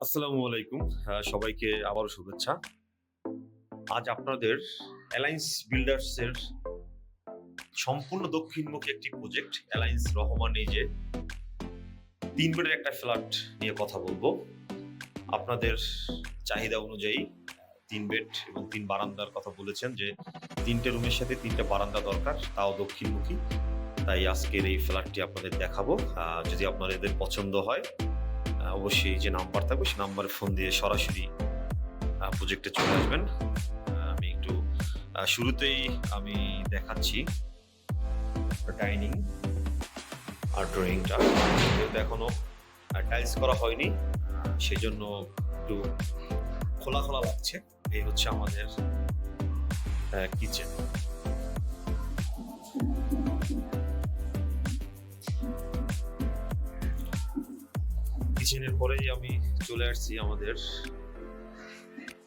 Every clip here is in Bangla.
আসসালামু আলাইকুম। আহ, সবাইকে আবারও শুভেচ্ছা। আজ আপনাদের অ্যালায়েন্স বিল্ডার্স এর সম্পূর্ণ দক্ষিণমুখী একটি প্রজেক্ট অ্যালায়েন্স রহমান এই যে তিন বেডের একটা ফ্ল্যাট নিয়ে কথা বলব। আপনাদের চাহিদা অনুযায়ী তিন বেড এবং তিন বারান্দার কথা বলেছেন যে তিনটে রুমের সাথে তিনটে বারান্দা দরকার তাও দক্ষিণমুখী। তাই আজকের এই ফ্ল্যাটটি আপনাদের দেখাবো। যদি আপনাদের পছন্দ হয় অবশ্যই যে নাম্বার থাকবে সেই নাম্বারে ফোন দিয়ে সরাসরি প্রজেক্টে চলে আসবেন। আমি একটু শুরুতেই আমি দেখাচ্ছি। ডাইনিং আর ড্রয়িংটা এখনও টাইলস করা হয়নি সেই জন্য একটু খোলা খোলা লাগছে। এই হচ্ছে আমাদের কিচেন কিচেনের পরেই আমি চলে আসছি আমাদের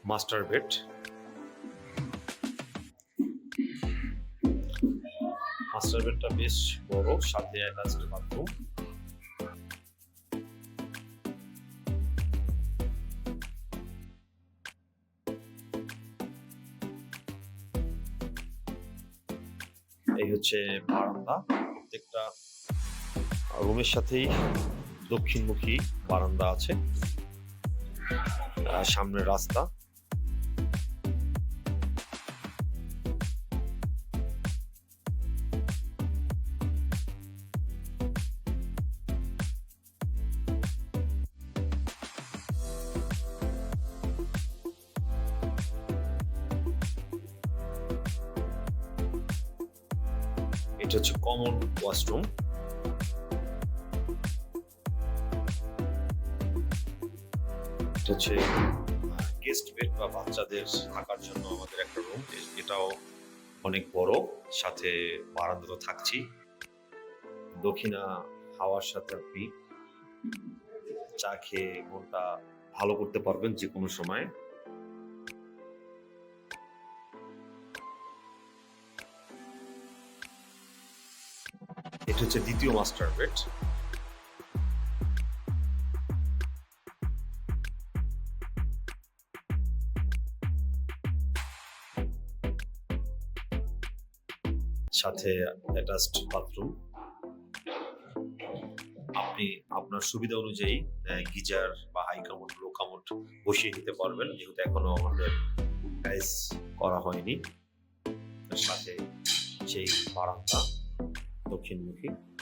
মাস্টার বেড। মাস্টার বেডটা বেশ বড়, সাথে অ্যাটাচড বাথরুম এই হচ্ছে বারান্দা। প্রত্যেকটা রুমের সাথেই দক্ষিণমুখী বারান্দা আছে। সামনে রাস্তা। এটা হচ্ছে কমন ওয়াশরুম হচ্ছে গেস্ট বেড বা বাচ্চাদের থাকার জন্য আমাদের একটা রুম এটাও অনেক বড়। সাথে বারান্দা থাকছি। দক্ষিণা হাওয়ার সাথে আপনি চা খেয়ে মনটা ভালো করতে পারবেন যে কোনো সময়। এটা হচ্ছে দ্বিতীয় মাস্টার বেড সাথে অ্যাটাচড বাথরুম আপনি আপনার সুবিধা অনুযায়ী গিজার বা হাই কামোড লো কামোড বসিয়ে নিতে পারবেন। যেহেতু এখনও আমাদের টাইস করা হয়নি। সাথে সেই বারান্দা দক্ষিণমুখী।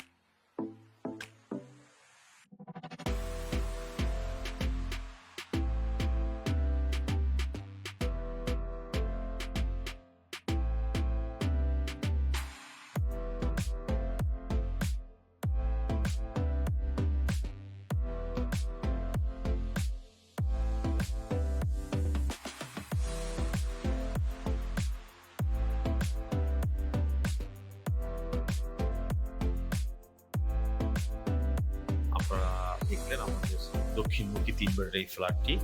দেখলেন আমাদের দক্ষিণমুখী তিন বেডের এই ফ্ল্যাটটি।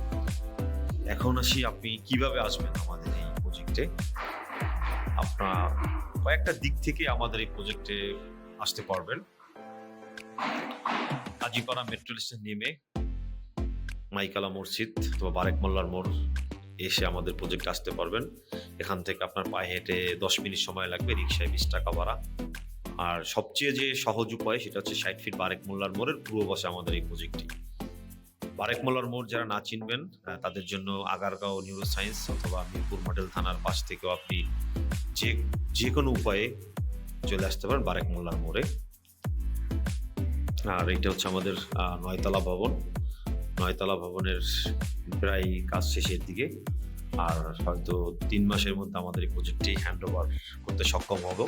এখন আসি আপনি কীভাবে আসবেন আমাদের এই প্রজেক্টে আপনার কয়েকটা দিক থেকে আমাদের এই প্রজেক্টে আসতে পারবেন। কাজীপাড়া মেট্রো স্টেশন নেমে মাইকালা মসজিদ অথবা বারেক মোল্লার মোড় এসে আমাদের প্রজেক্টে আসতে পারবেন। এখান থেকে আপনার পায়ে হেঁটে দশ মিনিট সময় লাগবে রিক্সায় বিশ টাকা ভাড়া। আর সবচেয়ে যে সহজ উপায় সেটা হচ্ছে ষাট ফিট বারেক মোল্লার মোড়ের পূর্ব পাশে আমাদের এই প্রজেক্টটি বারেক মোল্লার মোড় যারা না চিনবেন তাদের জন্য আগারগাঁও নিউরো সায়েন্স অথবা মিরপুর মডেল থানার পাশ থেকেও আপনি যে যে কোনো উপায়ে চলে আসতে পারেন বারেক মোল্লার মোড়ে। আর এটা হচ্ছে আমাদের নয়তলা ভবন। নয়তলা ভবনের প্রায় কাজ শেষের দিকে। আর হয়তো তিন মাসের মধ্যে আমাদের এই প্রজেক্টটি হ্যান্ড ওভার করতে সক্ষম হব।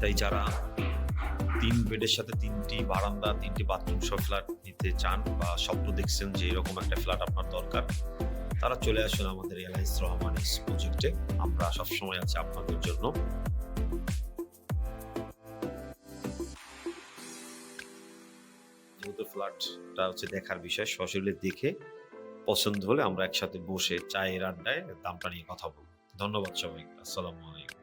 তাই যারা তিন বেডের সাথে তিনটি বারান্দা, তিনটি বাথরুম সব ফ্ল্যাট নিতে চান বা স্বপ্ন দেখছেন যে এরকম একটা ফ্ল্যাট আপনার দরকার, তারা চলে আসুন আমাদের এলাইন্স রহমান প্রজেক্টে। আমরা সবসময় আছি আপনাদের জন্য। ফ্ল্যাটটা হচ্ছে দেখার বিষয়, সশরীরে দেখে পছন্দ হলে আমরা একসাথে বসে চায়ের আড্ডায় দামটা নিয়ে কথা বলব। ধন্যবাদ সবাইকে। আসসালামু আলাইকুম।